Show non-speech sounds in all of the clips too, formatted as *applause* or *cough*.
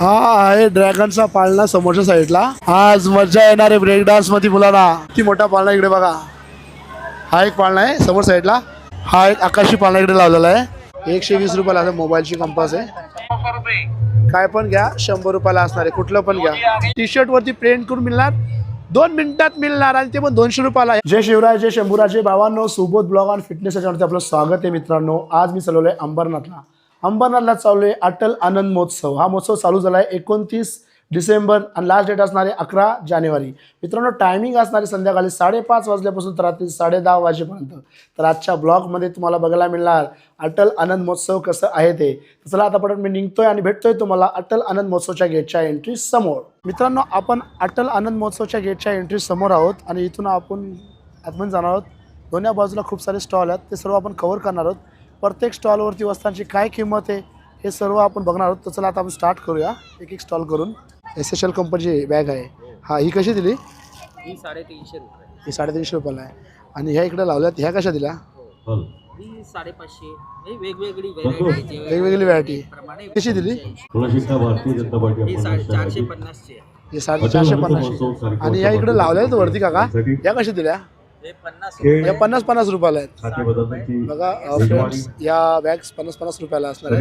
हा आहे ड्रॅगनचा पाळणा समोरच्या साईडला. आज मजा येणार आहे ब्रेक डान्समध्ये मुलांना. किती मोठा पाळणा इकडे बघा. हा एक पाळणा आहे समोर साईडला. हा एक आकाशी पाळणा इकडे लावलेला आहे. एकशे वीस रुपयाला आहे मोबाईलची कंपास आहे. काय पण घ्या शंभर रुपयाला असणार आहे. कुठलं पण घ्या. टी शर्ट वरती प्रिंट करून मिळणार. दोन मिनिटात मिळणार आणि ते पण दोनशे रुपयाला आहे. जय शिवराय जय शंभूराजे भावांनो सुबोध ब्लॉग आणि फिटनेस याच्यावरती आपलं स्वागत आहे मित्रांनो. आज मी चलवलंय अंबरनाथला. अंबरनाथला चालू आहे अटल आनंद महोत्सव. हा महोत्सव चालू झाला आहे एकोणतीस डिसेंबर आणि लास्ट डेट असणार आहे अकरा जानेवारी. मित्रांनो टायमिंग असणार आहे संध्याकाळी साडेपाच वाजल्यापासून तर रात्री साडे दहा वाजेपर्यंत. तर आजच्या ब्लॉगमध्ये तुम्हाला बघायला मिळणार अटल आनंद महोत्सव कसं आहे ते. चला आता पटकन मी निघतोय आणि भेटतोय तुम्हाला अटल आनंद महोत्सवच्या गेटच्या एंट्री समोर. मित्रांनो आपण अटल आनंद महोत्सवच्या गेटच्या एंट्री समोर आहोत आणि इथून आपण आतमध्ये जाणार आहोत. दोन्ही बाजूला खूप सारे स्टॉल आहेत. ते सर्व आपण कव्हर करणार आहोत. प्रत्येक स्टॉलवरती वस्त्रांची काय किंमत आहे हे सर्व आपण बघणार आहोत. तर चला आता आपण स्टार्ट करूया. एक एक स्टॉल करून. एस एस एल कंपनीची बॅग आहे. हा ही कशी दिली? ही साडेतीनशे रुपये. ही साडेतीनशे रुपयाला आहे. आणि ह्या इकडे लावल्यात ह्या कशा दिल्या? ही साडेपाचशे. ही वेगवेगळी व्हेरायटी वेगवेगळी कशी दिली? भारतीय जनता पार्टी ही साडे चारशे पन्नासची आहे. ही साडेचारशे पन्नासशे आणि ह्या इकडे लावल्या आहेत वरती काका. या कशा दिल्या? हे पन्नास या पन्नास पन्नास रुपयाला आहेत. बघा फ्रेंड्स या बॅग्स पन्नास पन्नास रुपयाला असणार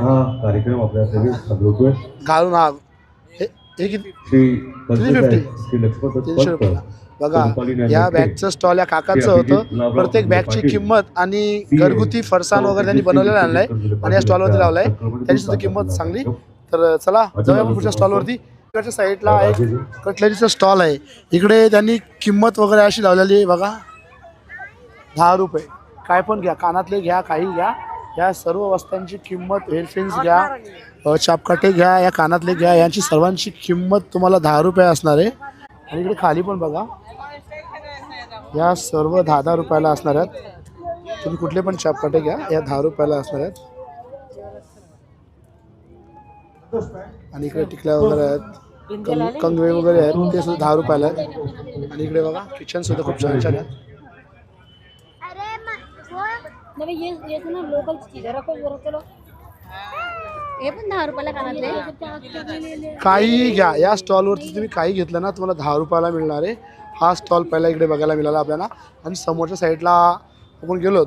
हा घालून हा. किती? श्री 350. श्री लक्ष्मण तीनशे रुपयाला. बघा या बॅगचं स्टॉल या काकाचं होतं. प्रत्येक बॅगची किंमत आणि घरगुती फरसाण वगैरे त्यांनी बनवलेलं आणलंय आणि या स्टॉलवरती लावलाय. त्याची सुद्धा किंमत चांगली. तर चला जाऊया आपण पुढच्या स्टॉलवरती इकडच्या साईडला एक कटलरीचं स्टॉल आहे. इकडे त्यांनी किंमत वगैरे अशी लावलेली आहे. बघा. दहा रुपये. काय पण घ्या. कानातले घ्या काही घ्या. या सर्व वस्तूंची किंमत हेअरफिन्स घ्या चापकाटे घ्या या कानातले घ्या. यांची सर्वांची किंमत तुम्हाला दहा रुपये असणार आहे. आणि इकडे खाली पण बघा. या सर्व दहा दहा रुपयाला असणार आहेत. तुम्ही कुठले पण चापकाटे घ्या. या दहा रुपयाला असणार आहेत. आणि इकडे टिकल्या वगैरे आहेत. कंग- कंगवे वगैरे आहेत ते सुद्धा दहा रुपयाला आहेत. आणि इकडे बघा किचन सुद्धा खूप छान छान आहेत. अरे म- वो नहीं ये ये तो ना लोकल चीज है रखो जरा चलो. हे पण दहा रुपयाला कानातले काही घ्या या स्टॉलवरती तुम्ही काही घेतलं ना तुम्हाला दहा रुपयाला मिळणार आहे. हा स्टॉल पहिला इकडे बघायला मिळाला आपल्याला. आणि समोरच्या साईडला आपण गेलो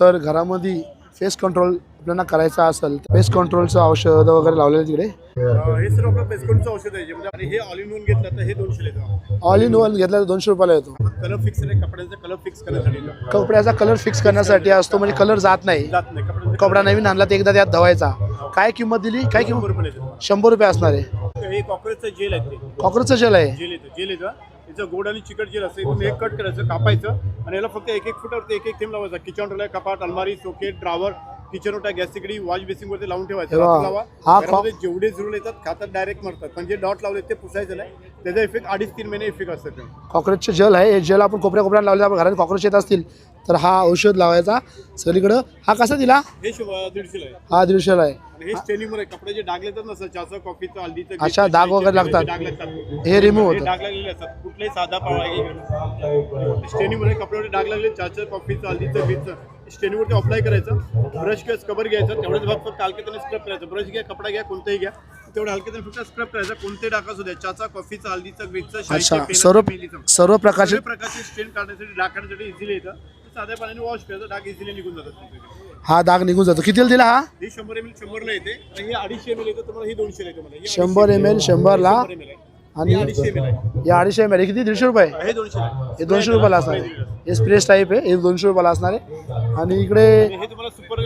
तर घरामध्ये फेस कंट्रोल आपल्याला करायचं असेल फेस कंट्रोलचं औषध वगैरे लावलेलं तिकडे. हे सर्व आपलं पेस्कोनचं औषध आहे जे म्हणजे आणि हे ऑल इन वन घेतलं तर हे दोनशे येतो ऑल इन वन घेतला तर दोनशे रुपयाला येतो. कलर फिक्स आहे कपड्यांचा कलर फिक्स करण्यासाठी येतो. कपड्याचा कलर फिक्स करण्यासाठी असतो म्हणजे कलर जात नाही. जात नाही कपड्यांचा कपडा नवीन आणला तर एकदा त्यात धवायचा. काय किंमत दिली? काय किंमत? शंभर रुपये असणार आहे. हे कॉक्रोचचं जेल आहे ते. कॉक्रोचचं जेल आहे. जेल येतं जेल येतं. त्याचं गोड आणि चिकट असतं इथून हे कट करायचं कापायचं आणि याला फक्त एक एक फुटावरती एक एक थेंब लावायचा. किचन रोल कपाट अलमारी सोकेट ड्रावर किचन ओटा गॅस सिकडी वॉश बेसिंग वरती लावून ठेवायचं. लावा. हा घरामध्ये जेवढे झुरळ येतात खातात डायरेक्ट मरतात. पण जे डॉट लावले ते पुसायचं नाही. त्याचा इफेक्ट अडीच तीन महिने इफेक्ट असतं ते कॉक्रोचचे जेल आहे. हे जेल आपण कोपऱ्या कोपऱ्यात लावले आपण घरात कॉक्रोच येत असतील तर हा औषध लावायचा. सगळीकडं. हा कसा दिला? हे दीडशेला आहे. हा दीडशेला आहे. हे. स्टेनिंग आहे कपड्याचे डाग येतात ना सर चहाचं कॉफीचं हल्दीचं अच्छा, गिरचं, डाग वगैरे लागतात. डाग लागतात. हे रिमूव्ह होतं डाग लागलेले असतात. कुठलाही साधा पावा स्टेनिंगमध्ये कपड्यावर डाग लागले चहाचं कॉफीचं हल्दीचं बीचं स्टेनिंगवरती अप्लाय करायचं. ब्रश किंवा स्क्रबर घ्यायचं तेवढंच भाग फक्त हलक्याने स्क्रब करायचं. ब्रश घ्या कपडा घ्या कोणताही घ्या. तेवढं हलक्याने फक्त स्क्रब करायचं. कोणते डाग असू द्या. चहाचा कॉफीचा हल्दीचं बीचं अच्छा सर्व सर्व प्रकारचे प्रकारचे स्टेन काढण्यासाठी डाग काढण्यासाठी इझिली येतं. साध्या पाण्याने वॉश करायचं डाग इझिली निघून जातात. हा डाग निघून जातो. कितीला दिला हा? ही शंभर एम एल शंभरला येते. आणि ही अडीचशे एम एल येतं तुम्हाला ही दोनशे येते मला. ही अडीचशे शंभर एम एल. शंभरला? शंभर ml आहे. आणि ही अडीचशे आहे. या अडीचशे एम एल किती? दीडशे रुपये? हे दोनशे आहे. हे दोनशे रुपयाला असणार आहे. हे स्प्रेस टाईप आहे. हे दोनशे रुपयाला असणार आहे. आणि इकडे हे तुम्हाला सुपर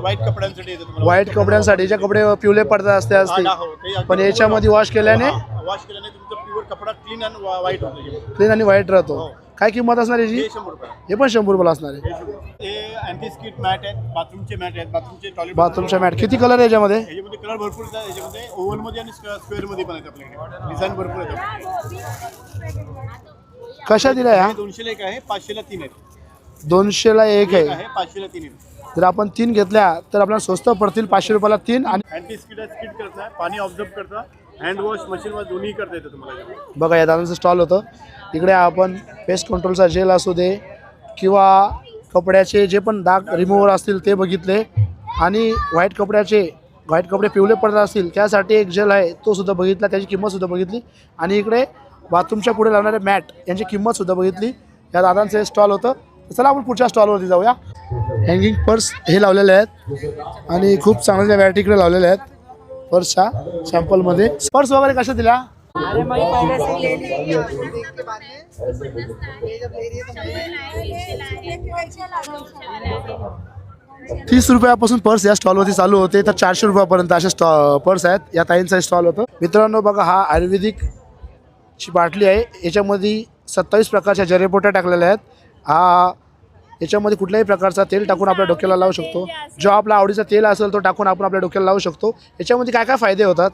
व्हाईट कपड्यांसाठी येतं तुम्हाला. व्हाईट कपड्यांसाठी. जे कपडे पिवले पडतात असते असते हा, हो, ते अगदी पण याच्यामध्ये वॉश केल्याने वॉश केल्याने तुमचं प्युअर कपडा क्लीन आणि व्हाईट होतो. क्लीन आणि व्हाईट राहतो. काय किंमत असणार याची? हे हे पण शंभर रुपयाला असणार आहे. हे शंभर हे अँटी स्किट मॅट आहेत बाथरूमचे मॅट आहेत बाथरूमचे टॉयलेट बाथरूमच्या मॅट किती कलर आहे याच्यामध्ये? याच्यामध्ये कलर भरपूर येतात याच्यामध्ये ओव्हलमध्ये आणि स्क्वेअरमध्ये पण आहेत आपल्याकडे डिझाईन भरपूर येतात कशा दिल्या ह्या हे दोनशेला एक आहे पाचशेला तीन आहेत. दोनशेला एक एक आहे. पाचशेला तीन आहेत. जर आपण तीन घेतल्या तर आपल्याला स्वस्त पडतील पाचशे रुपयाला तीन आणि अँटी स्किट स्किट करता पाणी ऑब्झर्व करता हँड वॉश मशीन वॉश दोन्ही करता येतं तुम्हाला. बघा या दादांचं स्टॉल होतं. इकडे आपण पेस्ट कंट्रोलचा जेल असू दे किंवा कपड्याचे जे पण डाग रिमूव्हर असतील ते बघितले आणि व्हाईट कपड्याचे व्हाईट कपडे पिवळे पडत असतील त्यासाठी एक जेल आहे तो सुद्धा बघितला त्याची किंमतसुद्धा बघितली. आणि इकडे बाथरूमच्या पुढे लावणारे मॅट यांची किंमतसुद्धा बघितली. या दादांचं हे स्टॉल होतं. चला आपण पुढच्या स्टॉलवरती जाऊया. हँगिंग पर्स हे लावलेले आहेत. आणि खूप चांगल्या व्हरायटी इकडे लावलेल्या आहेत. पर्सच्या सॅम्पलमध्ये पर्स वगैरे कशा दिल्या? तीस रुपयापासून पर्स या स्टॉलवरती चालू होते तर चारशे रुपयापर्यंत असे स्टॉ पर्स आहेत. या ताईंचा स्टॉल होतं. मित्रांनो बघा हा आयुर्वेदिक ची बाटली आहे. याच्यामध्ये सत्तावीस प्रकारच्या जरेपोट्या टाकलेल्या आहेत. हा याच्यामध्ये कुठल्याही प्रकारचा तेल टाकून आपल्या डोक्याला लावू शकतो. जो आपला आवडीचा तेल असेल तो टाकून आपण आपल्या डोक्याला लावू शकतो. याच्यामध्ये काय काय फायदे होतात?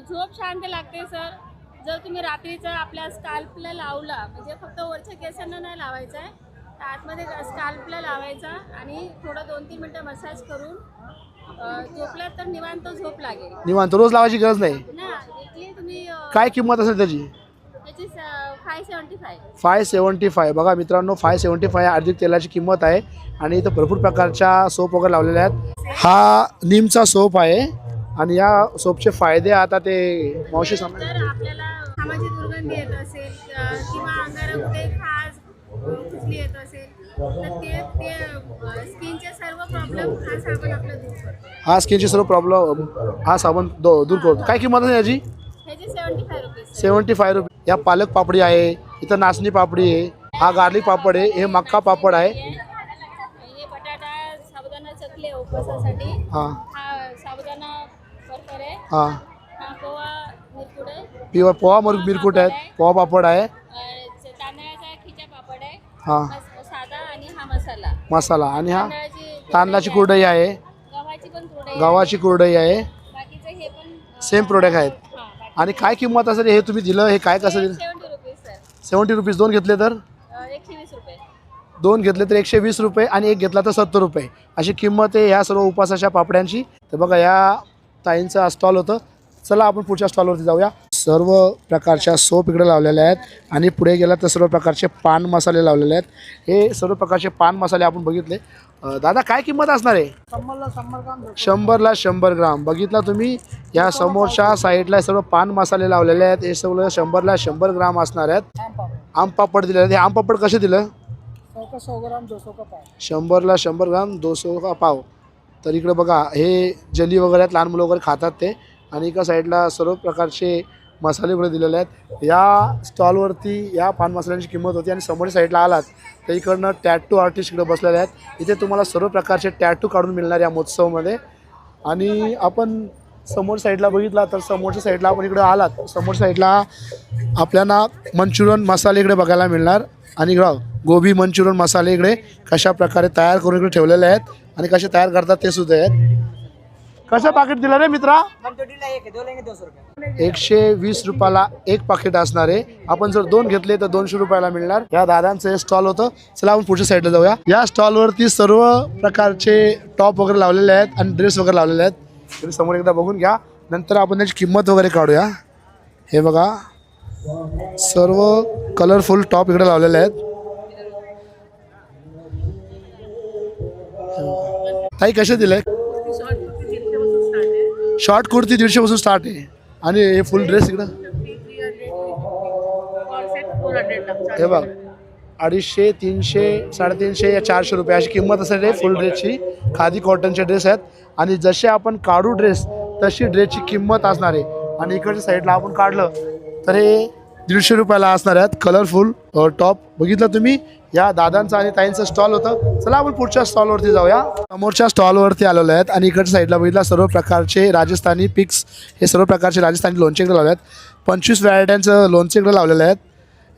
झोप शांत लागते सर. जर तुम्ही रात्रीचं आपल्या स्काल्पला लावला म्हणजे फक्त वरच्या केसांना नाही लावायचं आहे तर आतमध्ये स्काल्पला लावायचा आणि थोडं दोन तीन मिनटं मसाज करून झोपला तर निवांत झोप लागेल. निवांत रोज लावायची गरज नाही. ना इथली तुम्ही अ, काय किंमत असेल त्याची? त्याची five seventy five five seventy five बघा मित्रांनो फाय सेवन्टी फाय आयुर्वेदिक तेलाची किंमत आहे आणि इथं भरपूर प्रकारच्या सोप वगैरे लावलेल्या आहेत. हा नीमचा सोप आहे. आणि या सोपचे फायदे आता ते मावशी सांग जर आपल्याला कामाची दुर्गंधी येत असेल अ, किंवा अंगाला कुठे खाज खुजली येत असेल तर ते ते स्किनचे सर्व प्रॉब्लेम हा साबण आपला दूर करतो. हा स्किनचे सर्व प्रॉब्लेम हा साबण दो दूर करतो. काय किंमत आहे याची? ह्याचे seventy five rupees seventy five रुपये. या पालक पापडी आहे इथं नाचणी पापडी आहे हा गार्लिक पापड आहे हे मक्का पापड आहे. हे बटाटा साबुदाणा चकली आहे उपवासासाठी. हां. हा साबुदाणा बर्फर आहे हां. पोहा पिवा पोहा मग मिरकुट आहेत? पोहा पापड आहे. तांदळाचा खिचा पापड आहे हां. साधा आणि हा मसाला. मसाला आणि हा तांदळाची कुरडई आहे. गव्हाची पण कुरडई गव्हाची कुरडई आहे. बाकीचं हे पण सेम प्रोडक्ट आहेत. आणि काय किंमत असेल हे तुम्ही दिलं? हे काय कसं दिलं? Seventy rupees sir seventy rupees दोन घेतले तर? एकशे वीस रुपये दोन घेतले तर एकशे वीस रुपये आणि एक घेतला तर सत्तर रुपये. अशी किंमत आहे ह्या सर्व उपासाच्या पापड्यांची. तर बघा या ताईंचा स्टॉल होतं. चला आपण पुढच्या स्टॉलवरती जाऊया. सर्व प्रकारच्या सोप इकडे लावलेल्या आहेत आणि पुढे गेला तर सर्व प्रकारचे पान मसाले लावलेले आहेत. हे सर्व प्रकारचे पान मसाले आपण बघितले. दादा काय किंमत असणार आहे? शंभरला शंभर ग्राम. बघितला तुम्ही? या समोरच्या साईडला सर्व पान मसाले लावलेले आहेत. हे सगळं शंभरला शंभर ग्राम असणार आहेत. आम पापड दिले आहेत. हे आम पापड कसे दिलं? शंभरला शंभर ग्राम दोनशे का पाव. तर इकडं बघा हे जली वगैरे आहेत लहान मुलं वगैरे खातात ते. आणि एका साईडला सर्व प्रकारचे मसाले वगैरे दिलेले आहेत. या स्टॉलवरती या पान मसाल्यांची किंमत होती आणि समोरच्या साईडला आलात तर इकडनं टॅटू आर्टिस्ट इकडे बसलेले आहेत. इथे तुम्हाला सर्व प्रकारचे टॅटू काढून मिळणार या महोत्सवामध्ये. आणि आपण समोर साईडला बघितला तर समोरच्या साईडला आपण इकडे आलात. समोर साईडला आपल्याला मंचुरियन मसाले इकडे बघायला मिळणार. आणि इकडं गोबी मंचुरियन मसाले इकडे कशा प्रकारे तयार करून इकडे ठेवलेले आहेत आणि कसे तयार करतात ते सुद्धा आहेत. कसं पाकिट दिलं रे मित्रा? एकशे वीस रुपयाला एक पाकिट असणार आहे. आपण जर दोन घेतले तर दोनशे रुपयाला मिळणार. या दादांचं हे स्टॉल होतं. चला आपण पुढच्या साईडला जाऊया. या स्टॉलवरती सर्व प्रकारचे टॉप वगैरे लावलेले आहेत आणि ड्रेस वगैरे लावलेले आहेत. तुम्ही समोर एकदा बघून घ्या. नंतर आपण त्याची किंमत वगैरे काढूया. हे बघा. सर्व कलरफुल टॉप इकडे लावलेले आहेत. ताई कसे दिले? शॉर्ट कुर्ती दीडशे पासून स्टार्ट आहे. आणि हे फुल ड्रेस इकडं? हे बघ अडीचशे तीनशे साडेतीनशे या चारशे रुपये. अशी किंमत असेल रे फुल ड्रेसची खादी कॉटनचे ड्रेस आहेत. आणि जसे आपण काढू ड्रेस तशी ड्रेसची किंमत असणार आहे. आणि इकडच्या साईडला आपण काढलं तर हे दीडशे रुपयाला असणार आहेत. कलरफुल टॉप बघितलं तुम्ही? या दादांचं आणि ताईंचं स्टॉल होतं. चला आपण पुढच्या स्टॉलवरती जाऊया. समोरच्या स्टॉलवरती आलेलो आहेत आणि इकडच्या साईडला बघितलं सर्व प्रकारचे राजस्थानी पिक्स हे सर्व प्रकारचे राजस्थानी लोणचे इकडे लावले आहेत. पंचवीस व्हरायट्यांचं लोणचे इकडे लावलेलं आहेत.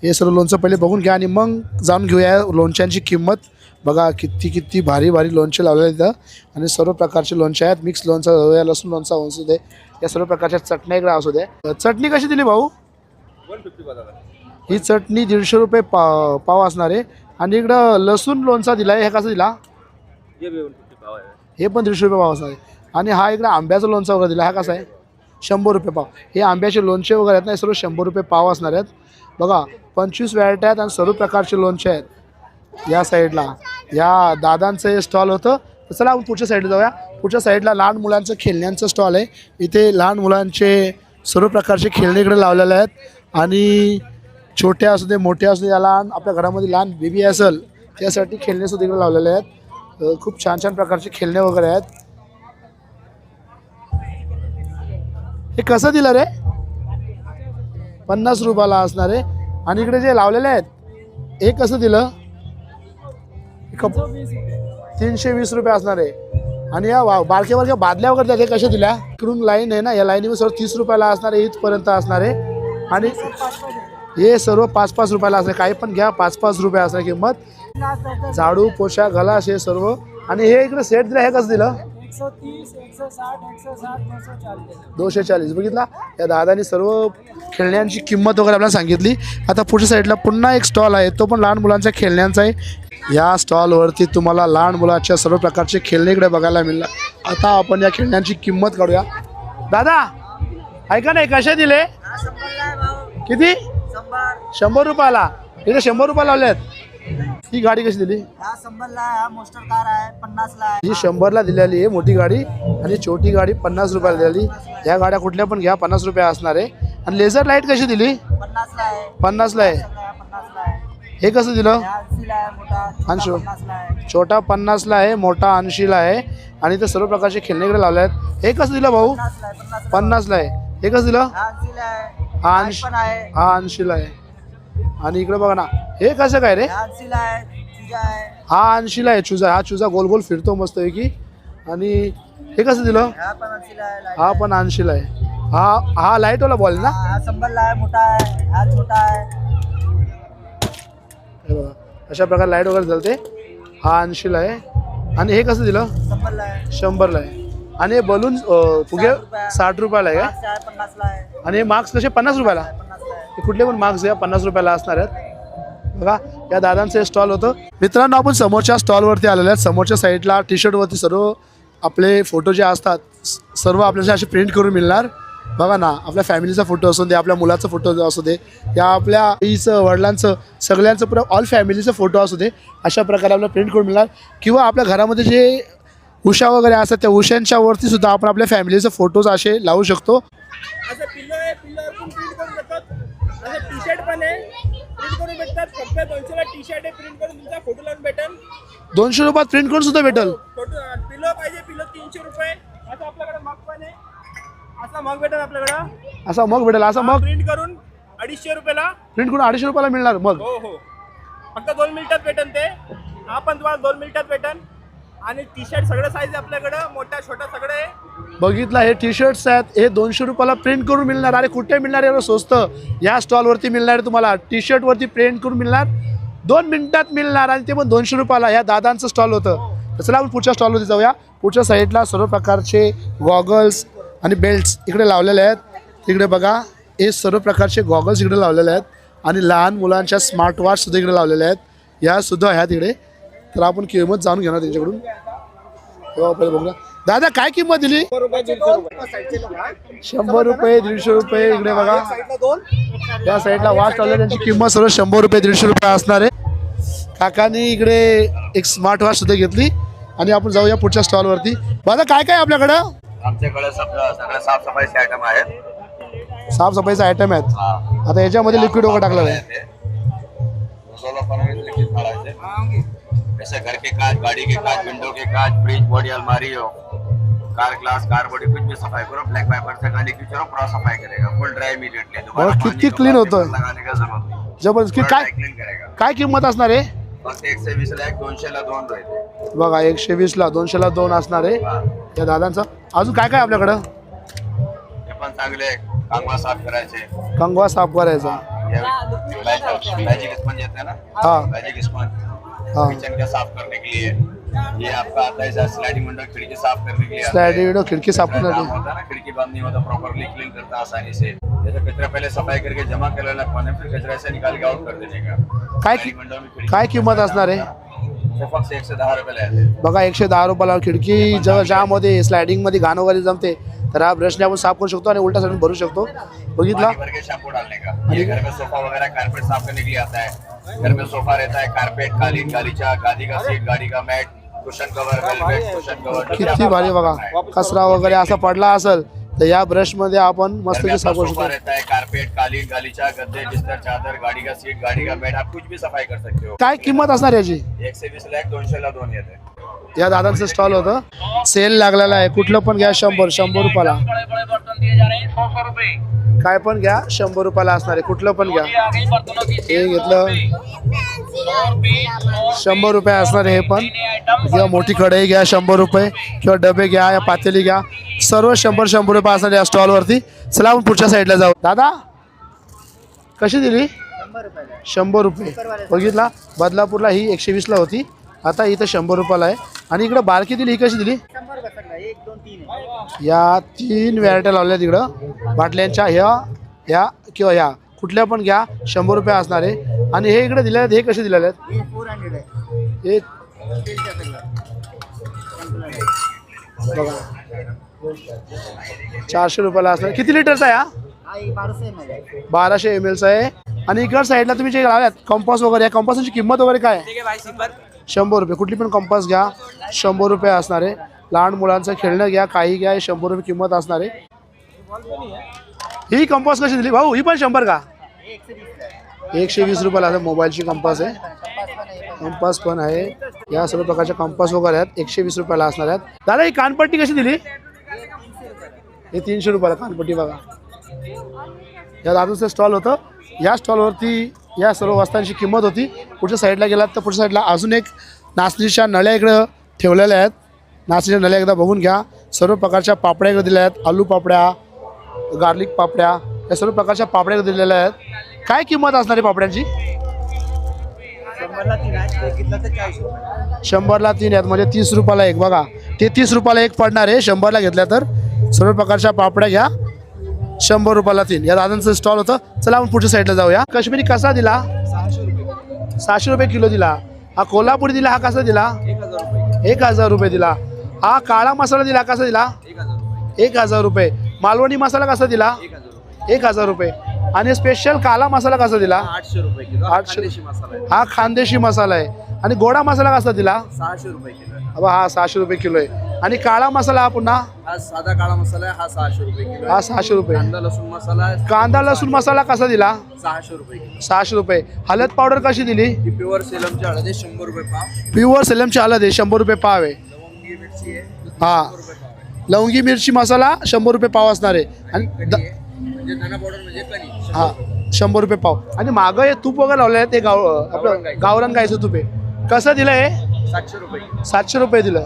हे सर्व लोणचं पहिले बघून घ्या आणि मग जाऊन घेऊया लोणच्यांची किंमत. बघा किती किती भारी भारी लोणचे लावलेले आहेत इथं. आणि सर्व प्रकारचे लोणचे आहेत. मिक्स लोणचं लसूण लोणचा असू दे. या सर्व प्रकारच्या चटण्या इकडे असू दे. चटणी कशी दिली भाऊ? ही चटणी दीडशे रुपये पाव पाव असणार आहे. आणि इकडं लसूण लोणचा दिला आहे. हे कसं दिला? हे पण दीडशे रुपये पाव असणार आहे. आणि हा इकडं आंब्याचा लोणचा वगैरे दिला. हा कसा आहे? शंभर रुपये पाव. हे आंब्याचे लोणचे वगैरे आहेत ना हे सर्व शंभर रुपये पाव असणार आहेत. बघा पंचवीस व्हरायटी आहेत आणि सर्व प्रकारचे लोणचे आहेत. या साईडला. या दादांचं हे स्टॉल होतं. तर चला आपण पुढच्या साईडला जाऊया. पुढच्या साईडला लहान मुलांचं खेळण्यांचं स्टॉल आहे. इथे लहान मुलांचे सर्व प्रकारचे खेळणे इकडे लावलेले आहेत. आणि छोटे असू दे मोठे असू दे याला लहान आपल्या घरामध्ये लहान बेबी असेल त्यासाठी खेळणे सुद्धा इकडे लावलेले आहेत. खूप छान छान प्रकारचे खेळणे वगैरे आहेत. हे कसं दिलं रे? पन्नास रुपयाला असणार आहे. आणि इकडे जे लावलेले आहेत हे कसं दिलं? कप तीनशे वीस रुपये असणार आहे. आणि या वा- बारक्या बारक्या बादल्या वगैरे त्या कशा दिल्या? इकडून लाईन आहे ना या लाईनीवर सर तीस रुपयाला असणार आहे इथपर्यंत असणार आहे. आणि हे सर्व पाच पाच रुपयाला असणार. काही पण घ्या पाच पाच रुपये असणार किंमत. झाडू पोशाख गलास हे सर्व. आणि हे इकडे सेट दिलं हे कसं दिलं? दोनशे चाळीस बघितला? या दादानी सर्व खेळण्यांची किंमत वगैरे आपल्याला सांगितली. आता पुढच्या साईडला पुन्हा एक स्टॉल आहे. तो पण लहान मुलांच्या खेळण्यांचा आहे. या स्टॉलवरती तुम्हाला लहान मुलांच्या सर्व प्रकारचे खेळणे इकडे बघायला मिळणार. आता आपण या खेळण्यांची किंमत काढूया. दादा ऐका नाही कसे दिले? किती? शंभर. रुपयाला? इथे शंभर रुपये लावले आहेत. ही गाडी कशी दिली? हा शंभरला दिलेली आहे मोठी गाडी. आणि छोटी गाडी पन्नास रुपयाला दिलेली. या गाड्या कुठल्या पण घ्या पन्नास रुपये असणार आहे. आणि लेझर लाइट कशी दिली? पन्नासला आहे. हे कसं दिलं? ऐंशीला आहे मोठा. आणि शो- पन्नासला आहे. छोटा पन्नासला आहे मोठा ऐंशीला आहे. आणि ते सर्व प्रकारचे खेळणे इकडे लावले आहेत. हे कसं दिलं भाऊ? पन्नासला आहे. आहे हे कसं दिलं? हा आहे. हा पण आहे. हा आहे. आणि इकडे बघा ना हे कसं काय रे? हा ऐंशीला आहे. आहे. हा आहे चुजा. हा चुजा गोल गोल फिरतो मस्त की आणि हे कसं दिलं? हा पण ऐंशीला आहे लाइट हा आहे. हा हा लाईटवाला बॉल ना? आहे मोठा आहे. हा छोटा आहे. हे बघा अशा प्रकारे लाइट वगैरे चालते हा ऐंशीला आहे. आणि हे कसं दिलं? आहे. शंभरला आहे. आणि हे बलून फुगे. साठ रुपयाला आहे का? आणि हे मार्क्स कसे? पन्नास रुपयाला? हे कुठले पण मार्क्स घ्या पन्नास रुपयाला असणार आहेत. बघा या दादांचे स्टॉल होतं. मित्रांनो आपण समोरच्या स्टॉलवरती आलेले आहेत. समोरच्या साईडला टी शर्टवरती सर्व आपले फोटो जे असतात सर्व आपल्याला असे प्रिंट करून मिळणार. बघा ना आपल्या फॅमिलीचा फोटो असू दे आपल्या मुलाचा फोटो असू दे या आपल्या आईचं वडिलांचं सगळ्यांचं पुरा ऑल फॅमिलीचा फोटो असू दे अशा प्रकारे आपल्याला प्रिंट करून मिळणार. किंवा आपल्या घरामध्ये जे उषा वगैरे असतात त्या उशांच्या वरती सुद्धा आपण आपल्या फॅमिलीचे फोटोज असे लावू शकतो. असं पिल्लो आहे पिल्लोवर पण प्रिंट करून भेटतात असं टी शर्ट पण आहे. प्रिंट करून भेटतात. फक्त दोनशेला टी शर्ट आहे प्रिंट करून तुमचा फोटो लावून भेटेल. दोनशे रुपयात प्रिंट करून सुद्धा भेटेल. फोटो पिल्लो पाहिजे पिल्लो तीनशे रुपये. असं आपल्याकडे मग पण आहे. असा मग भेटेल आपल्याकडं. असा मग भेटेल असा मग प्रिंट करून अडीचशे रुपयाला. प्रिंट करून अडीचशे रुपयाला मिळणार मग हो हो. फक्त दोन मिनिटात भेटेल ते. हा पण तुम्हाला दोन मिनिटात भेटेल आणि टी शर्ट सगळं साईज आपल्याकडं मोठ्या छोट्या सगळं. आहे बघितलं हे टी शर्ट्स आहेत हे दोनशे रुपयाला प्रिंट करून मिळणार. अरे कुठे मिळणार एवढं स्वस्त? या स्टॉलवरती मिळणार आहे तुम्हाला. टी शर्टवरती प्रिंट करून मिळणार. दोन मिनिटात मिळणार आणि ते पण दोनशे रुपयाला. या दादांचं स्टॉल होतं. तर चला आपण पुढच्या स्टॉलवरती जाऊया. पुढच्या साईडला सर्व प्रकारचे गॉगल्स आणि बेल्ट्स इकडे लावलेले आहेत. तिकडे बघा हे सर्व प्रकारचे गॉगल्स इकडे लावलेले आहेत. आणि लहान मुलांच्या स्मार्ट वॉचसुद्धा इकडे लावलेल्या आहेत. यासुद्धा सुद्धा तिकडे तर आपण किंमत जाणून घेणार त्यांच्याकडून तेव्हा आपल्याला बघूया दादा काय किंमत दिली शंभर रुपये दीडशे रुपये इकडे बघा या साईडला वास्ट लावलं त्यांची किंमत सर्व शंभर रुपये दीडशे रुपये असणार आहे काकानी इकडे एक स्मार्ट वॉच सुद्धा घेतली आणि आपण जाऊया पुढच्या स्टॉलवरती दादा काय काय आपल्याकडं आमच्याकडे साफसफाईचे आयटम आहेत साफसफाईचे आयटम आहेत हा. आता याच्यामध्ये लिक्विड वगैरे टाकलेलं आहे ते जैसे घर के कांच गाड़ी के कांच विंडो के कांच फ्रिज बॉडी अलमारी हो कार ग्लास कार बॉडी कुछ भी सफाई करो ब्लैक वाइपर से गाड़ी की चलो पूरा सफाई करेगा फुल ड्राई इमीडिएटली और कितनी clean होतं है? लगाने का जरूरत नहीं। जबरदस्त की काय क्लीन करेगा। काय किंमत असणार आहे? फक्त एकशे वीस ला एक दोनशे ला दोन राहते बघा एकशे वीसला दोनशेला दोन असणार आहे. हा. या दादांचं अजून काय काय आपल्याकडं? हे पण चांगले कांगवा साफ करायचे. कंगवा साफ करायचा. मैजिक स्पंज येते ना? हाँ. मैजिक स्पंज हाँ। किचन का साफ करने के लिए। ये आपका आता है स्लाइडिंग विंडो खिड़की साफ करने के लिए। स्लाइडिंग विंडो खिड़की साफ करने होता है ना खिड़की बंद नहीं होता प्रॉपरली क्लीन करता आसानी से। जैसे कचरा पहले सफाई करके जमा कर लेना खाने फिर कचरा निकाल के आउट कर देने का। काय किंमत असणार आहे? फक्त एकशे दहा रुपये आहे बघा एकशे दहा रुपयाला खिडकी जेव्हा ज्यामध्ये स्लायडिंगमध्ये घाण वगैरे जमते. तर हा ब्रशने आपण साफ करू शकतो आणि उलटा साईड भरू शकतो. बघितला? के शैम्पू डालने का? ये घर में सोफा वगैरह कारपेट साफ करने के लिए आता है घर में सोफा रहता है कारपेट कालीन गालीचा गादी का सीट गाड़ी का mat cushion velvet cushion cover किती भारी बघा. कचरा वगैरे असा पडला असेल तर या ब्रशमध्ये आपण मस्त साफ करू शकतो. रहता है कारपेट कालीन गालीचा गद्दे बिस्तर चादर गाड़ी का सीट गाड़ी का बेड आप कुछ भी सफाई कर सकते हो. काय किंमत असणार याची? एक से वीस लाख दोनशे ला दोन येते. या दादांचं स्टॉल होतं. सेल लागलेला आहे. कुठलं पण घ्या शंभर शंभर रुपयाला. काय पण घ्या शंभर रुपयाला असणार आहे. कुठलं पण घ्या. हे घेतलं. शंभर रुपये असणार आहे हे पण. किंवा मोठी कढई घ्या शंभर रुपये. किंवा डबे घ्या या पातेली घ्या. सर्व शंभर शंभर रुपये असणार या स्टॉलवरती चला आपण पुढच्या साईडला जाऊ. दादा कशी दिली? शंभर शंभर रुपये. बघितला? बदलापूरला ही एकशे वीसला होती. आता इथं शंभर रुपयाला आहे. आणि इकडं बारकी दिली? ही कशी दिली? या तीन व्हरायट्या लावल्या तिकडं बाटल्यांच्या ह्या ह्या किंवा ह्या. कुठल्या पण घ्या शंभर रुपये असणार आहे. आणि हे इकडे दिलेले आहेत हे कसे दिलेले आहेत? फोर हंड्रेड आहे हे बघा. चारशे रुपयाला असणार. किती लिटरचा आहे बाराशे एम आहे एलचा आहे. आणि इकड साईडला तुम्ही जे लावल्यात कंपास वगैरे या कंपासाची किंमत वगैरे काय शंभर रुपये. कुठली पण कंपास घ्या शंभर रुपये असणार आहे. लहान मुलांचं खेळणं घ्या काही घ्या हे शंभर रुपये किंमत असणार आहे. ही कंपास कशी दिली? भाऊ ही पण शंभर का? एकशे वीस रुपयाला असं मोबाईलची कंपास आहे. कंपास पण आहे. या सर्व प्रकारच्या कंपास वगैरे आहेत. एकशे वीस रुपयाला असणार आहेत. दादा ही कानपट्टी कशी दिली? हे तीनशे रुपयाला कानपट्टी बघा. या दादूचं स्टॉल होतं. या स्टॉलवरती या सर्व वस्तांची किंमत होती. पुढच्या साईडला गेलात तर पुढच्या साईडला अजून एक नाचणीच्या नळ्या इकडं ठेवलेल्या आहेत. नाचणीच्या नळ्या एकदा बघून घ्या. सर्व प्रकारच्या पापड्या इकडे दिल्या आहेत. आलू पापड्या गार्लिक पापड्या या सर्व प्रकारच्या पापड्या इकडे दिलेल्या आहेत. काय किंमत असणार आहे पापड्यांची? शंभरला तीन आहेत. म्हणजे तीस रुपयाला एक. बघा ते तीस रुपयाला एक पडणार आहे. शंभरला घेतल्या तर सर्व प्रकारच्या पापड्या घ्या. शंभर रुपयाला तीन. या दादांचं स्टॉल होतं. चला आपण पुढच्या साईडला जाऊया. काश्मीरी कसा दिला? सहाशे रुपये किलो. दिला. हा कोल्हापुरी दिला हा कसा दिला? एक हजार रुपये दिला. हा काळा मसाला दिला कसा दिला? एक हजार रुपये. मालवणी मसाला कसा दिला? एक हजार रुपये. आणि स्पेशल काला मसाला कसा दिला? आठशे रुपये किलो. आठशे हा खानदेशी मसाला आहे. आणि गोडा मसाला कसा दिला? सहाशे रुपये किलो हा सहाशे रुपये किलो आहे. आणि काळा मसाला हा पुन्हा? हा साधा काळा मसाला आहे हा सहाशे रुपये किलो हा सहाशे रुपये. कांदा लसूण मसाला आहे कांदा लसूण मसाला कसा दिला? सहाशे रुपये किलो. सहाशे रुपये. हळद पावडर कशी दिली? ही प्युअर सेलमची हळद आहे शंभर रुपये पाव. प्युअर सेलमची हळद आहे शंभर रुपये पाव आहे. लवंगी मिरची आहे हा. लवंगी मिरची मसाला शंभर रुपये पाव असणार आहे. आणि द- कढी आहे. म्हणजे धना पावडर म्हणजे कणी हा शंभर रुपये पाव. आणि मागं हे तूप वगैरे लावलं आहे ते गाव आपलं गावरान गायचं तूप आहे. कसं दिलं आहे सातशे रुपये. किलो सातशे रुपये दिलं.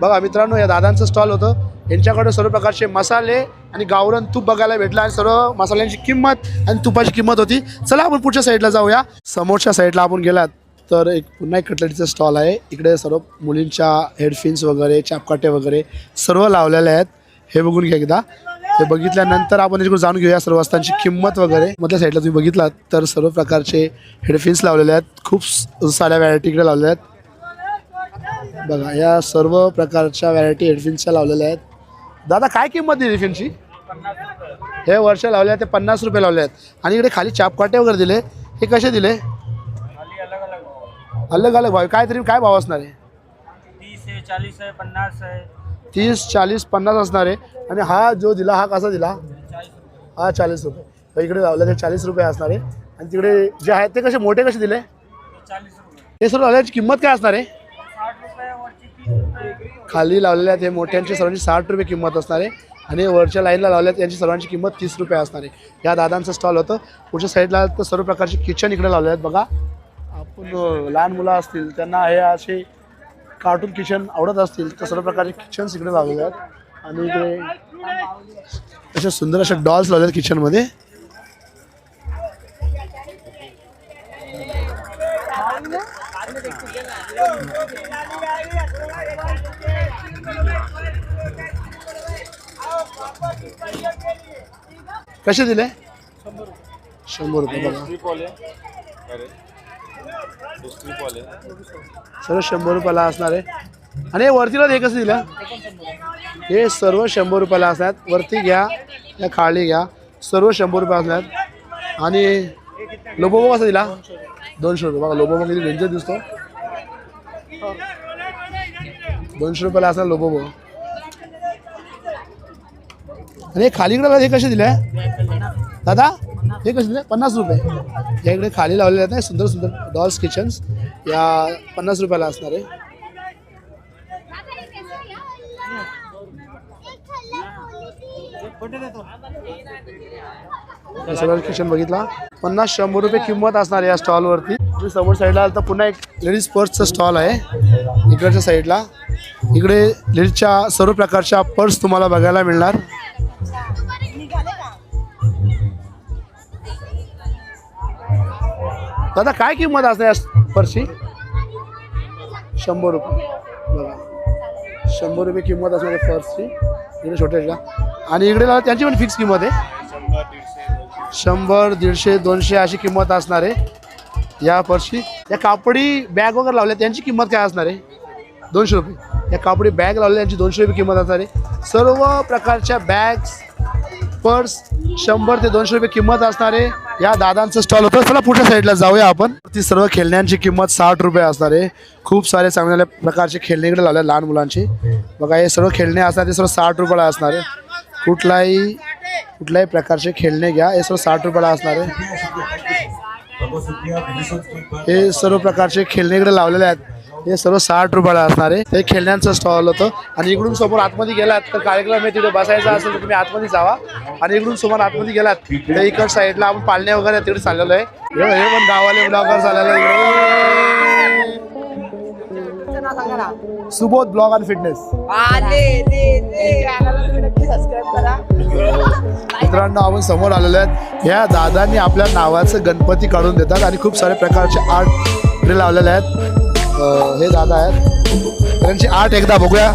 बघा मित्रांनो या दादांचं स्टॉल होतं. यांच्याकडे सर्व प्रकारचे मसाले आणि गावरण तूप बघायला भेटला आणि सर्व मसाल्यांची किंमत आणि तुपाची किंमत होती. चला आपण पुढच्या साईडला जाऊया. समोरच्या साईडला आपण गेलात तर एक पुन्हा एक कटलरीचं स्टॉल आहे. इकडे सर्व मुलींच्या हेडफिन्स वगैरे चापकाटे वगैरे सर्व लावलेले आहेत. हे बघून घ्या एकदा. हे बघितल्यानंतर आपण याच्याकडे जाणून घेऊया सर्व वस्तांची किंमत वगैरे. मधल्या साईडला तुम्ही बघितलात तर सर्व प्रकारचे हेडफिन्स लावलेले आहेत. खूप साऱ्या व्हरायटी इकडे लावलेल्या आहेत. बघा या सर्व प्रकारच्या व्हरायटी हेडफिन्सच्या लावलेल्या आहेत. दादा काय किंमत दिली हेडफिनची हे वर्ष लावले ते पन्नास रुपये लावले आहेत. आणि इकडे खाली चापकाटे वगैरे दिले. हे कसे दिले? अलग अलग भाव. काय तरी काय भाव असणार आहे? तीस आहे चाळीस आहे पन्नास आहे. तीस चाळीस पन्नास असणार आहे. आणि हा जो दिला हा कसा दिला? हा चाळीस रुपये. इकडे लावले ते चाळीस रुपये असणार आहे. आणि तिकडे जे आहेत ते कसे मोठे कसे दिले? हे सर्व लावल्याची किंमत काय असणार आहे? खाली लावलेल्या आहेत. हे मोठ्यांची सर्वांची साठ रुपये किंमत असणार आहे. आणि वरच्या लाईनला लावल्यात यांची सर्वांची किंमत तीस रुपये असणार आहे. या दादांचं स्टॉल होतं. पुढच्या साईडला तर सर्व प्रकारचे किचन इकडे लावले आहेत. बघा. आपण लहान मुलं असतील त्यांना हे असे कार्टून किचन आवडत असतील तर सर्व प्रकारचे किचन्स इकडे लावलेले आहेत. आणि इकडे अशा सुंदर अशा डॉल्स लावले आहेत किचनमध्ये कसे दिले? शंभर रुपये बघा. सर्व शंभर रुपयाला असणार आहे. आणि हे वरतीला हे कसं दिलं? हे सर्व शंभर रुपयाला असतात वरती घ्या या खाली घ्या. सर्व शंभर रुपये असतात आणि लोबोबो कसा दिला? दोनशे रुपये. बघा लोबोबो किती डेंजर दिसतो. दोनशे रुपयाला असणार लोबोबो. आणि हे खाली इकडे हे कसे दिले? दादा हे कसे दिले? पन्नास रुपये. या इकडे खाली लावलेले आहेत ना सुंदर सुंदर डॉल्स किचन्स या पन्नास रुपयाला असणार आहे. सगळं किचन बघितला. पन्नास शंभर रुपये किंमत असणार या स्टॉलवरती तुम्ही समोर साईडला आलं तर पुन्हा एक लेडीज पर्सचा स्टॉल आहे. इकडच्या साईडला इकडे लेडीजच्या सर्व प्रकारच्या पर्स तुम्हाला बघायला मिळणार. दादा काय किंमत असणार या शंभर रुपये. बघा. शंभर रुपये किंमत असणार पर्सची. इकडे छोट्याच्या आणि इकडे त्यांची पण फिक्स किंमत आहे. शंभर दीडशे दोनशे अशी किंमत असणार आहे या पर्सची. या कापडी बॅग वगैरे लावल्या त्यांची किंमत काय असणार आहे? दोनशे रुपये. या कापडी बॅग लावलेल्या यांची दोनशे रुपये किंमत असणार आहे. सर्व प्रकारच्या बॅग्स पर्स शंभर ते दोनशे रुपये किंमत असणार आहे. या दादांचं स्टॉल होतं. चला पुढच्या साईडला जाऊया आपण. ती सर्व खेळण्यांची किंमत साठ रुपये असणार आहे. खूप सारे चांगल्या प्रकारचे खेळणे इकडे लावले लहान मुलांचे. बघा हे सर्व खेळणे असणार ते सर्व साठ रुपयाला असणार आहे. कुठलाही कुठल्याही प्रकारचे खेळणे घ्या हे सर्व साठ रुपयाला असणार आहे. हे सर्व प्रकारचे खेळणे इकडे लावलेले आहेत. हे सर्व साठ रुपयाला असणार आहे. हे खेळण्यांचं स्टॉल होतं. आणि इकडून समोर आतमध्ये गेलात तर कार्यक्रम आहे तिथे बसायचा असेल तर तुम्ही आतमध्ये जावा. आणि इकडून समोर आतमध्ये गेलात तर इकड साईडला आपण पाळणे वगैरे तिकडे चाललेलो आहे. हे पण गावाले ब्लॉगर चाललेलं आहे सुबोध ब्लॉग आणि फिटनेस मित्रांनो आपण समोर आलेलो आहेत. ह्या दादांनी आपल्या नावाचं गणपती काढून देतात आणि खूप सारे प्रकारचे आर्ट लावलेले आहेत. हे दादा आहेत. त्यांची आर्ट एकदा बघूया.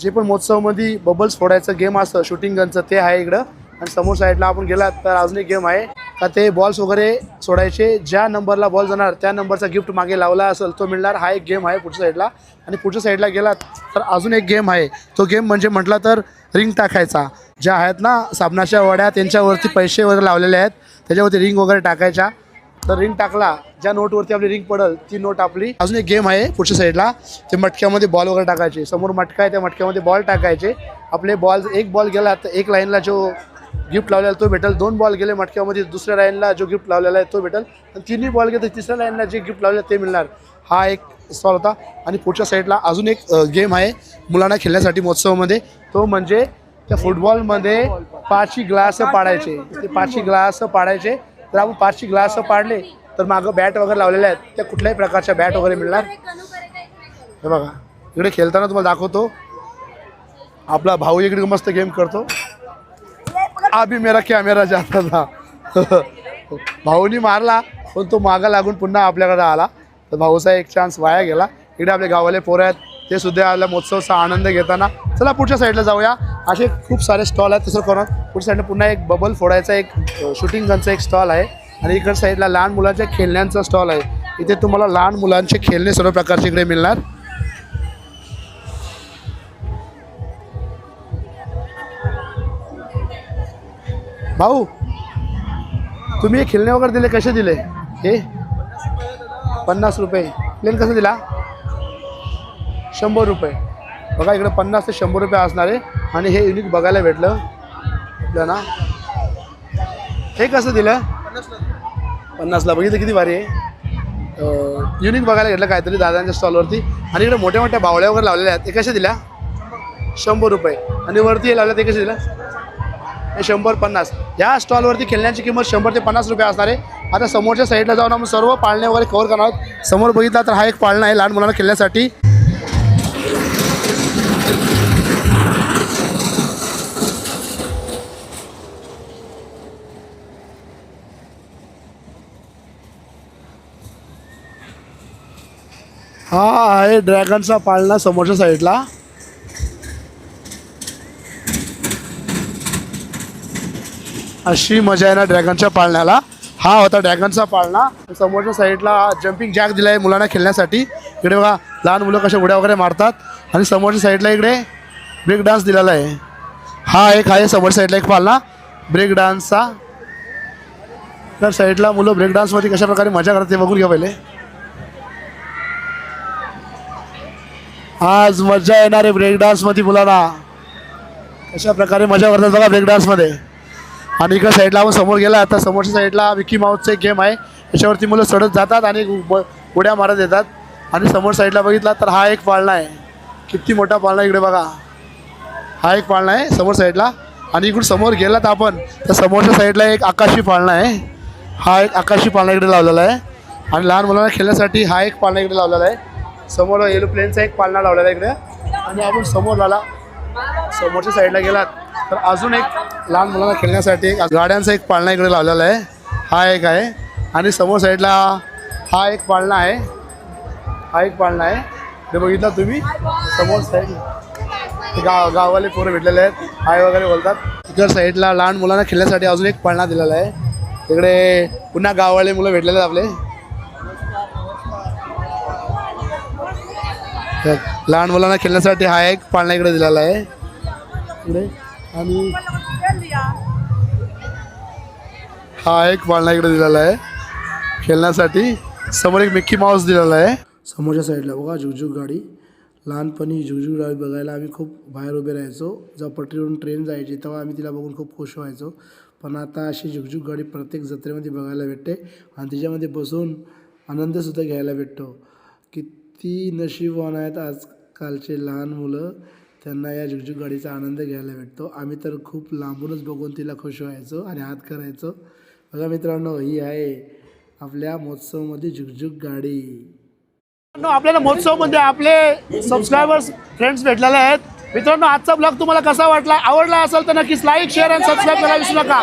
जे पण महोत्सवामध्ये बबल्स फोडायचं गेम असतं शूटिंग गनचं ते आहे इकडं. आणि समोर साईडला आपण गेलात तर अजून एक गेम आहे. का ते बॉल्स वगैरे सोडायचे ज्या नंबरला बॉल जाणार त्या नंबरचा गिफ्ट मागे लावला असेल तो मिळणार. हा एक गेम आहे पुढच्या साईडला आणि पुढच्या साईडला गेलात तर अजून एक गेम आहे. तो गेम म्हणजे म्हटला तर रिंग टाकायचा. ज्या आहेत ना साबणाच्या वड्या त्यांच्यावरती पैसे वगैरे लावलेले आहेत. त्याच्यावरती रिंग वगैरे टाकायच्या. तर रिंग टाकला. ज्या नोटवरती आपली रिंग पडल ती नोट आपली अजून एक गेम आहे पुढच्या साईडला ते मटक्यामध्ये बॉल वगैरे टाकायचे. समोर मटका आहे त्या मटक्यामध्ये बॉल टाकायचे. आपले बॉल एक बॉल गेला तर एक लाईनला जो गिफ्ट लावलेला तो भेटेल. दोन बॉल गेले मटक्यामध्ये दुसऱ्या लाईनला जो गिफ्ट लावलेला आहे तो भेटेल. आणि तिन्ही बॉल गेले तर तिसऱ्या लाईनला जे गिफ्ट लावलेलं ते मिळणार. हा एक स्टॉल होता. आणि पुढच्या साईडला अजून एक गेम आहे मुलांना खेळण्यासाठी महोत्सवामध्ये. तो म्हणजे त्या फुटबॉलमध्ये पाचही ग्लास पाडायचे. ते पाचही ग्लास पाडायचे. तर आपण पाचशे ग्लास पाडले तर मागं बॅट वगैरे लावलेल्या आहेत. त्या कुठल्याही प्रकारच्या बॅट वगैरे मिळणार? हे बघा इकडे खेळताना तुम्हाला दाखवतो. आपला भाऊ इकडे मस्त गेम करतो. आभी मेरा कॅमेरा जाता था. *laughs* भाऊनी मारला पण तो मागा लागून पुन्हा आपल्याकडे आला. तर भाऊचा एक चान्स वाया गेला. इकडे आपले गावाले पोरं आहेत ते सुद्धा आपल्या महोत्सवाचा आनंद घेताना. चला पुढच्या साईडला जाऊया. असे खूप सारे स्टॉल आहेत तसं करून पुढच्या साईडनं पुन्हा एक बबल फोडायचा एक शूटिंग गनचा एक स्टॉल आहे. आणि इकडच्या साईडला लहान मुलांच्या खेळण्यांचा स्टॉल आहे. इथे तुम्हाला लहान मुलांचे खेळणे सर्व प्रकारचे इकडे मिळणार. भाऊ तुम्ही हे खेळणे वगैरे दिले कसे दिले? हे? पन्नास रुपये. प्लेन कसं दिला? शंभर रुपये. बघा इकडे पन्नास ते शंभर रुपये असणार आहे. आणि हे युनिक बघायला भेटलं. आपल्याला हे कसं दिलं? पन्नासला. बघितलं किती भारी आहे. युनिक बघायला घेतलं काहीतरी दादांच्या स्टॉलवरती आणि इकडे मोठ्या मोठ्या बावळ्या वगैरे लावलेल्या आहेत. ते कशा दिल्या? शंभर रुपये. आणि वरती हे लावलं ते कसे दिलं? हे शंभर पन्नास. या स्टॉलवरती खेळण्याची किंमत शंभर ते पन्नास रुपये असणार आहे. आता समोरच्या साईडला जाऊन आपण सर्व पाळणे वगैरे कव्हर करणार आहोत. समोर बघितला तर हा एक पाळणा आहे लहान मुलांना खेळण्यासाठी. हा आहे ड्रॅगनचा पाळणा समोरच्या साईडला. अशी मजा आहे ना ड्रॅगनच्या पाळण्याला. हा होता ड्रॅगनचा पाळणा. समोरच्या साईडला जम्पिंग जॅक दिला आहे मुलांना खेळण्यासाठी. इकडे बघा लहान मुलं कशा उड्या वगैरे मारतात. आणि समोरच्या साईडला इकडे ब्रेक डान्स दिलेला आहे. हा एक आहे समोरच्या साईडला एक पाळणा. ब्रेक डान्सचा तर साईडला मुलं ब्रेक डान्समध्ये कशा प्रकारे मजा करतात ते बघून घ्या पहिले. आज मजा येणार आहे ब्रेक डान्समध्ये मुलांना. अशा प्रकारे मजा करतात बघा ब्रेक डान्समध्ये आणि इकडं साईडला आपण समोर गेला आता समोरच्या साईडला विकी माऊसचा एक गेम आहे. याच्यावरती मुलं चढत जातात आणि उड्या मारत येतात. आणि समोर साईडला बघितला तर हा एक पाळणा आहे. किती मोठा पाळणा इकडे बघा. हा एक पाळणा आहे समोर साईडला आणि इकडून समोर गेलात आपण तर समोरच्या साईडला एक आकाशी पाळणा आहे. हा एक आकाशी पाळणा इकडे लावलेला आहे. आणि लहान मुलांना खेळण्यासाठी हा एक पाळणा इकडे लावलेला आहे. समोर एरोप्लेनचा एक पालना लावलेला आहे इकडे. आणि आपण समोर आला समोरच्या साईडला गेलात. तर अजून एक लहान मुलांना खेळण्यासाठी एक गाड्यांचा एक पाळणा इकडे लावलेला आहे. हा एक आहे. आणि समोर साईडला हा एक पाळणा आहे. हा एक पाळणा आहे. ते बघितला तुम्ही? समोर साईड ते गाव गाववाले पोरं भेटलेले आहेत. आई वगैरे बोलतात. इकडे साईडला लहान मुलांना खेळण्यासाठी अजून एक पाळणा दिलेला आहे. इकडे पुन्हा गाववाले मुलं भेटलेले आहेत आपले. लहान मुलांना खेळण्यासाठी हा एक पाळणा इकडे दिलेला आहे. पुढे आणि हा एक पाळणा इकडे दिलेला आहे. खेळण्यासाठी समोर एक मिक्की माऊस दिलेला आहे. समोरच्या साईडला बघा झुकझुक गाडी. लहानपणी झुकझुक गाडी बघायला आम्ही खूप बाहेर उभे राहायचो. जेव्हा पटरीवरून ट्रेन जायची तेव्हा आम्ही तिला बघून खूप खुश व्हायचो. पण आता अशी झुकझुक गाडी प्रत्येक जत्रेमध्ये बघायला भेटते आणि तिच्यामध्ये बसून आनंदसुद्धा घ्यायला भेटतो. किती नशीबवान आहेत आजकालचे लहान मुलं. त्यांना या झुकझुक गाडीचा आनंद घ्यायला भेटतो. आम्ही तर खूप लांबूनच बघून तिला खुश व्हायचो आणि हात करायचो. बघा मित्रांनो ही आहे आपल्या महोत्सवमध्ये झुकझुक गाडी आपल्याला महोत्सवमध्ये आपले सबस्क्रायबर्स फ्रेंड्स भेटलेले आहेत. मित्रांनो आजचा ब्लॉग तुम्हाला कसा वाटला? आवडला असेल तर नक्कीच लाईक शेअर आणि सबस्क्राईब करायला विसरू नका.